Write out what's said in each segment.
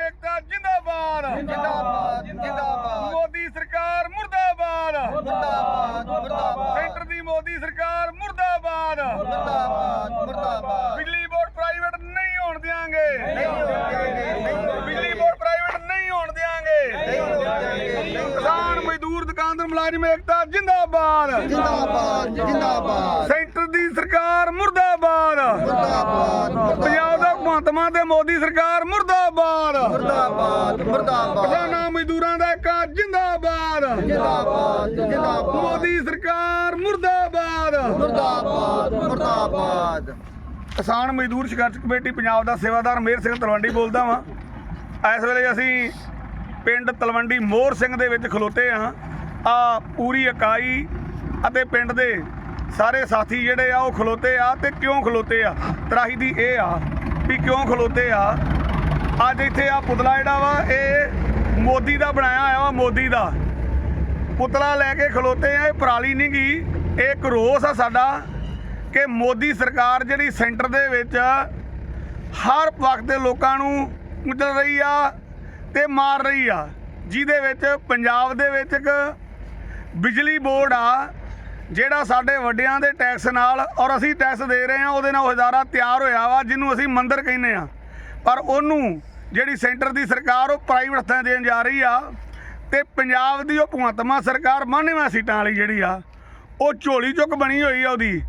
ਏਕਤਾ ਜਿੰਦਾਬਾਦ। ਜਿੰਦਾਬਾਦ ਜਿੰਦਾਬਾਦ ਮੋਦੀ ਸਰਕਾਰ ਮੁਰਦਾਬਾਦ। ਮੁਰਦਾਬਾਦ ਮੁਰਦਾਬਾਦ। ਸੈਂਟਰ ਦੀ ਮੋਦੀ ਸਰਕਾਰ ਮੁਰਦਾਬਾਦ। ਮੁਰਦਾਬਾਦ ਮੁਰਦਾਬਾਦ। ਬਿਜਲੀ ਬੋਰਡ ਪ੍ਰਾਈਵੇਟ ਨਹੀਂ ਹੋਣ ਦਿਆਂਗੇ। ਨਹੀਂ ਹੋਣ ਦਿਆਂਗੇ, ਬਿਜਲੀ ਬੋਰਡ ਪ੍ਰਾਈਵੇਟ ਨਹੀਂ ਹੋਣ ਦਿਆਂਗੇ। ਨਹੀਂ ਹੋਣ ਦਿਆਂਗੇ, ਕਿਸਾਨ ਮਜ਼ਦੂਰ ਦੁਕਾਨਦਾਰ ਮੁਲਾਜ਼ਮ ਏਕਤਾ ਜਿੰਦਾਬਾਦ। ਜਿੰਦਾਬਾਦ ਜਿੰਦਾਬਾਦ ਸੈਂਟਰ ਦੀ ਸਰਕਾਰ ਮੁਰਦਾਬਾਦ ਮੁਰਦਾਬਾਦ ਮੁਰਦਾਬਾਦ ਪੰਜਾਬ ਦਾ ਭਗਵੰਤ ਮਾਨ ਤੇ ਮੋਦੀ ਸਰਕਾਰ ਮੁਰਦਾਬਾਦ ਮੁਰਦਾਬਾਦ। ਕਿਸਾਨਾਂ ਮਜ਼ਦੂਰਾਂ ਦਾ ਇੱਕ ਜਿੰਦਾਬਾਦ। ਜਿੰਦਾਬਾਦ ਜਿੰਦਾਬਾਦ। ਮੋਦੀ ਸਰਕਾਰ ਮੁਰਦਾਬਾਦ। ਮੁਰਦਾਬਾਦ ਮੁਰਦਾਬਾਦ। ਕਿਸਾਨ ਮਜ਼ਦੂਰ ਸੰਘਰਸ਼ ਕਮੇਟੀ ਪੰਜਾਬ ਦਾ ਸੇਵਾਦਾਰ ਮੇਹਰ ਸਿੰਘ ਤਲਵੰਡੀ ਬੋਲਦਾ ਵਾਂ। ਇਸ ਵੇਲੇ ਅਸੀਂ ਪਿੰਡ ਤਲਵੰਡੀ ਮੋਹਰ ਸਿੰਘ ਦੇ ਵਿੱਚ ਖਲੋਤੇ ਹਾਂ। ਆ ਪੂਰੀ ਇਕਾਈ ਅਤੇ ਪਿੰਡ ਦੇ ਸਾਰੇ ਸਾਥੀ ਜਿਹੜੇ ਆ ਉਹ ਖਲੋਤੇ ਆ ਤੇ ਕਿਉਂ ਖਲੋਤੇ ਆ? ਤਰਾਹੀ ਦੀ ਇਹ ਆ ਵੀ ਕਿਉਂ ਖਲੋਤੇ ਆ? ਅੱਜ ਇੱਥੇ ਆ ਪੁਤਲਾ ਜਿਹੜਾ ਵਾ, ਇਹ ਮੋਦੀ ਦਾ ਬਣਾਇਆ ਹੋਇਆ ਵਾ, ਮੋਦੀ ਦਾ। ਪੁਤਲਾ ਲੈ ਕੇ ਖਲੋਤੇ ਆ, ਇਹ ਪਰਾਲੀ ਨਹੀਂ ਗੀ। ਇਹ ਇੱਕ ਰੋਸ ਆ ਸਾਡਾ ਕਿ ਮੋਦੀ ਸਰਕਾਰ ਜਿਹੜੀ ਸੈਂਟਰ ਦੇ ਵਿੱਚ ਹਰ ਵਕਤ ਦੇ ਲੋਕਾਂ ਨੂੰ ਕੁਚਲ ਰਹੀ ਆ ਤੇ ਮਾਰ ਰਹੀ ਆ, ਜਿਹਦੇ ਵਿੱਚ ਪੰਜਾਬ ਦੇ ਵਿੱਚ ਇੱਕ ਬਿਜਲੀ ਬੋਰਡ ਆ, ਜਿਹੜਾ ਸਾਡੇ ਵੱਡਿਆਂ ਦੇ ਟੈਕਸ ਨਾਲ ਔਰ ਅਸੀਂ ਟੈਕਸ ਦੇ ਰਹੇ ਆ, ਉਹਦੇ ਨਾਲ ਹਜ਼ਾਰਾ ਤਿਆਰ ਹੋਇਆ ਵਾ, ਜਿਹਨੂੰ ਅਸੀਂ ਮੰਦਰ ਕਹਿੰਦੇ ਆ। ਪਰ ਉਹਨੂੰ ਜਿਹੜੀ ਸੈਂਟਰ ਦੀ ਸਰਕਾਰ ਉਹ ਪ੍ਰਾਈਵੇਟ ਹੱਥਾਂ 'ਚ ਦੇਣ ਜਾ ਰਹੀ ਆ ਤੇ ਪੰਜਾਬ ਦੀ ਉਹ ਭਗਵੰਤਮਾ ਸਰਕਾਰ 92 ਸੀਟਾਂ ਵਾਲੀ ਜਿਹੜੀ ਆ, ਉਹ ਝੋਲੀ ਚੁੱਕ ਬਣੀ ਹੋਈ ਆ ਉਹਦੀ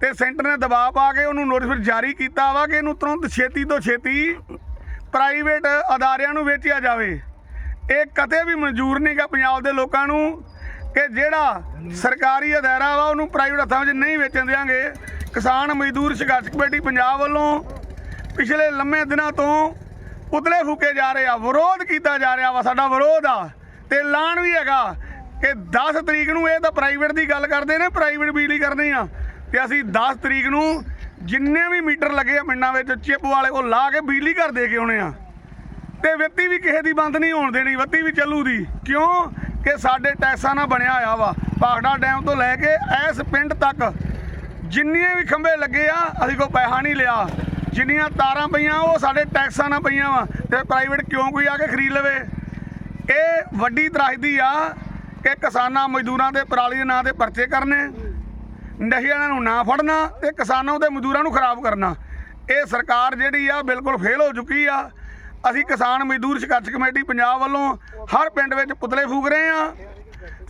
ਤੇ ਸੈਂਟਰ ਨੇ ਦਬਾਅ ਪਾ ਕੇ ਉਹਨੂੰ ਨੋਟਿਸ ਜਾਰੀ ਕੀਤਾ ਵਾ ਕਿ ਇਹਨੂੰ ਤੁਰੰਤ ਛੇਤੀ ਤੋਂ ਛੇਤੀ ਪ੍ਰਾਈਵੇਟ ਅਦਾਰਿਆਂ ਨੂੰ ਵੇਚਿਆ ਜਾਵੇ। ਇਹ ਕਦੇ ਵੀ ਮਨਜ਼ੂਰ ਨਹੀਂਗਾ ਪੰਜਾਬ ਦੇ ਲੋਕਾਂ ਨੂੰ ਕਿ ਜਿਹੜਾ ਸਰਕਾਰੀ ਅਦਾਰਾ ਵਾ ਉਹਨੂੰ ਪ੍ਰਾਈਵੇਟ ਹੱਥਾਂ ਵਿੱਚ ਨਹੀਂ ਵੇਚਣ ਦਿਆਂਗੇ। ਕਿਸਾਨ ਮਜ਼ਦੂਰ ਸੰਘਰਸ਼ ਕਮੇਟੀ ਪੰਜਾਬ ਵੱਲੋਂ ਪਿਛਲੇ ਲੰਮੇ ਦਿਨਾਂ ਤੋਂ ਪੁਤਲੇ ਫੂਕੇ ਜਾ ਰਹੇ ਆ, ਵਿਰੋਧ ਕੀਤਾ ਜਾ ਰਿਹਾ ਵਾ, ਸਾਡਾ ਵਿਰੋਧ ਆ। ਤੇ ਐਲਾਨ ਵੀ ਹੈਗਾ ਕਿ 10 ਤਰੀਕ ਨੂੰ ਇਹ ਤਾਂ ਪ੍ਰਾਈਵੇਟ ਦੀ ਗੱਲ ਕਰਦੇ ਨੇ ਪ੍ਰਾਈਵੇਟ ਬਿਜਲੀ ਕਰਨੀ ਆ। ਤੇ ਅਸੀਂ 10 ਤਰੀਕ ਨੂੰ ਜਿੰਨੇ ਵੀ ਮੀਟਰ ਲੱਗੇ ਆ ਪਿੰਡਾਂ ਵਿੱਚ, ਚਿੱਪ ਵਾਲੇ ਉਹ ਲਾ ਕੇ ਬਿਜਲੀ ਘਰ ਦੇ ਕੇ ਆਉਣੇ ਆ। ਤੇ ਵਿੱਤੀ ਵੀ ਕਿਸੇ ਦੀ ਬੰਦ ਨਹੀਂ ਹੋਣ ਦੇਣੀ, ਵਿੱਤੀ ਵੀ ਚੱਲੂ ਦੀ ਕਿਉਂ? ਕਿ ਸਾਡੇ ਟੈਕਸਾਂ ਨਾਲ ਬਣਿਆ ਹੋਇਆ ਵਾ। ਭਾਖੜਾ ਡੈਮ ਤੋਂ ਲੈ ਕੇ ਇਸ ਪਿੰਡ ਤੱਕ ਜਿੰਨੇ ਵੀ ਖੰਭੇ ਲੱਗੇ ਆ, ਅਸੀਂ ਕੋਈ ਪੈਸਾ ਨਹੀਂ ਲਿਆ। ਜਿੰਨੀਆਂ ਤਾਰਾਂ ਪਈਆਂ, ਉਹ ਸਾਡੇ ਟੈਕਸਾਂ ਨਾਲ ਪਈਆਂ ਵਾ ਤੇ ਪ੍ਰਾਈਵੇਟ ਕਿਉਂ ਕੋਈ ਆ ਕੇ ਖਰੀਦ ਲਵੇ? ਇਹ ਵੱਡੀ ਤਰਾਸਦੀ ਆ ਕਿ ਕਿਸਾਨਾਂ ਮਜ਼ਦੂਰਾਂ ਦੇ ਪਰਾਲੀ ਦੇ ਨਾਂ ਤੇ ਪਰਚੇ ਕਰਨੇ, ਨਸ਼ਿਆਂ ਨੂੰ ਨਾ ਫੜਨਾ ਤੇ ਕਿਸਾਨਾਂ ਤੇ ਮਜ਼ਦੂਰਾਂ ਨੂੰ ਖਰਾਬ ਕਰਨਾ। ਇਹ ਸਰਕਾਰ ਜਿਹੜੀ ਆ ਬਿਲਕੁਲ ਫੇਲ ਹੋ ਚੁੱਕੀ ਆ। ਅਸੀਂ ਕਿਸਾਨ ਮਜ਼ਦੂਰ ਸੰਘਰਸ਼ ਕਮੇਟੀ ਪੰਜਾਬ ਵੱਲੋਂ ਹਰ ਪਿੰਡ ਵਿੱਚ ਪੁਤਲੇ ਫੂਕ ਰਹੇ ਆ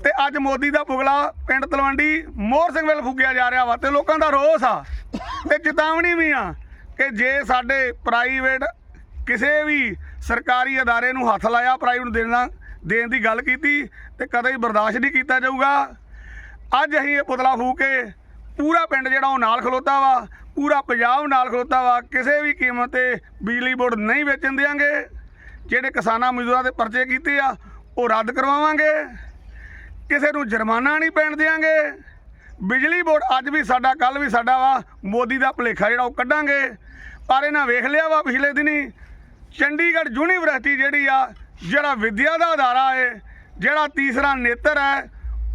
ਤੇ ਅੱਜ ਮੋਦੀ ਦਾ ਪੁਗਲਾ ਪਿੰਡ ਤਲਵੰਡੀ ਮੋਹਰ ਸਿੰਘ ਵੱਲ ਫੂਕਿਆ ਜਾ ਰਿਹਾ ਵਾ ਤੇ ਲੋਕਾਂ ਦਾ ਰੋਸ ਆ ਤੇ ਚੇਤਾਵਨੀ ਵੀ ਆ ਕਿ ਜੇ ਸਾਡੇ ਪ੍ਰਾਈਵੇਟ ਕਿਸੇ ਵੀ ਸਰਕਾਰੀ ਅਦਾਰੇ ਨੂੰ ਹੱਥ ਲਾਇਆ ਪ੍ਰਾਈਵੇਟ ਨੂੰ ਦੇਣਾ ਦੇਣ ਦੀ ਗੱਲ ਕੀਤੀ ਤੇ ਕਦੇ ਵੀ ਬਰਦਾਸ਼ਤ ਨਹੀਂ ਕੀਤਾ ਜਾਊਗਾ। ਅੱਜ ਅਸੀਂ ਇਹ ਪੁਤਲਾ ਫੂਕ ਕੇ ਪੂਰਾ ਪਿੰਡ ਜਿਹੜਾ ਉਹ ਨਾਲ ਖਲੋਤਾ ਵਾ, ਪੂਰਾ ਪੰਜਾਬ ਨਾਲ ਖਲੋਤਾ ਵਾ, ਕਿਸੇ ਵੀ ਕੀਮਤ ਤੇ ਬਿਜਲੀ ਬੋਰਡ ਨਹੀਂ ਵੇਚਣ ਦਿਆਂਗੇ। ਜਿਹੜੇ ਕਿਸਾਨਾਂ ਮਜ਼ਦੂਰਾਂ ਦੇ ਪਰਚੇ ਕੀਤੇ ਆ, ਉਹ ਰੱਦ ਕਰਵਾਵਾਂਗੇ। ਕਿਸੇ ਨੂੰ ਜੁਰਮਾਨਾ ਨਹੀਂ ਪੈਣ ਦਿਆਂਗੇ। ਬਿਜਲੀ ਬੋਰਡ ਅੱਜ ਵੀ ਸਾਡਾ ਕੱਲ ਵੀ ਸਾਡਾ ਵਾ। ਮੋਦੀ ਦਾ ਭਲੇਖਾ ਜਿਹੜਾ ਉਹ ਕੱਢਾਂਗੇ। ਪਰ ਇਹਨਾਂ ਵੇਖ ਲਿਆ ਵਾ ਪਿਛਲੇ ਦਿਨੀ। ਚੰਡੀਗੜ੍ਹ ਯੂਨੀਵਰਸਿਟੀ ਜਿਹੜੀ ਆ, ਜਿਹੜਾ ਵਿਦਿਆ ਦਾ ਅਦਾਰਾ ਹੈ ਜਿਹੜਾ ਤੀਸਰਾ ਨੇਤਰ ਹੈ,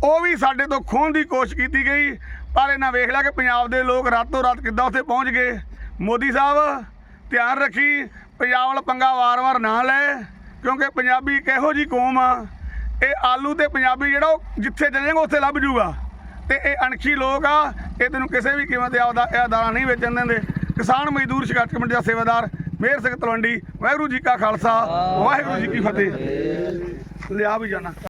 ਉਹ ਵੀ ਸਾਡੇ ਤੋਂ ਖੋਹਣ ਦੀ ਕੋਸ਼ਿਸ਼ ਕੀਤੀ ਗਈ। ਪਰ ਇਹਨਾਂ ਵੇਖ ਲਿਆ ਕਿ ਪੰਜਾਬ ਦੇ ਲੋਕ ਰਾਤੋਂ ਰਾਤ ਕਿੱਦਾਂ ਉੱਥੇ ਪਹੁੰਚ ਗਏ। ਮੋਦੀ ਸਾਹਿਬ, ਧਿਆਨ ਰੱਖੀ, ਪੰਜਾਬ ਵਾਲਾ ਪੰਗਾ ਵਾਰ-ਵਾਰ ਨਾ ਲੈ, ਕਿਉਂਕਿ ਪੰਜਾਬੀ ਇੱਕ ਇਹੋ ਜੀ ਕੌਮ ਆ। ਇਹ ਆਲੂ ਤੇ ਪੰਜਾਬੀ ਜਿਹੜਾ ਉਹ ਜਿੱਥੇ ਚਲੇ ਉੱਥੇ ਲੱਭ ਜੂਗਾ। ਤੇ ਇਹ ਅਣਖੀ ਲੋਕ ਆ, ਇਹ ਤੈਨੂੰ ਕਿਸੇ ਵੀ ਕੀਮਤ ਤੇ ਆਪਦਾ ਇਹ ਅਦਾਰਾ ਨਹੀਂ ਵੇਚਣ ਦਿੰਦੇ। ਕਿਸਾਨ ਮਜ਼ਦੂਰ ਸ਼ਿਕਾਇਤ ਕਮੇਟੀ ਦਾ ਸੇਵਾਦਾਰ ਮੇਰ ਸਿੰਘ ਤਲਵੰਡੀ, ਵਾਹਿਗੁਰੂ ਜੀ ਕਾ ਖਾਲਸਾ, ਵਾਹਿਗੁਰੂ ਜੀ ਕੀ ਫਤਿਹ। ਲਿਆ ਵੀ ਜਾਣਾ।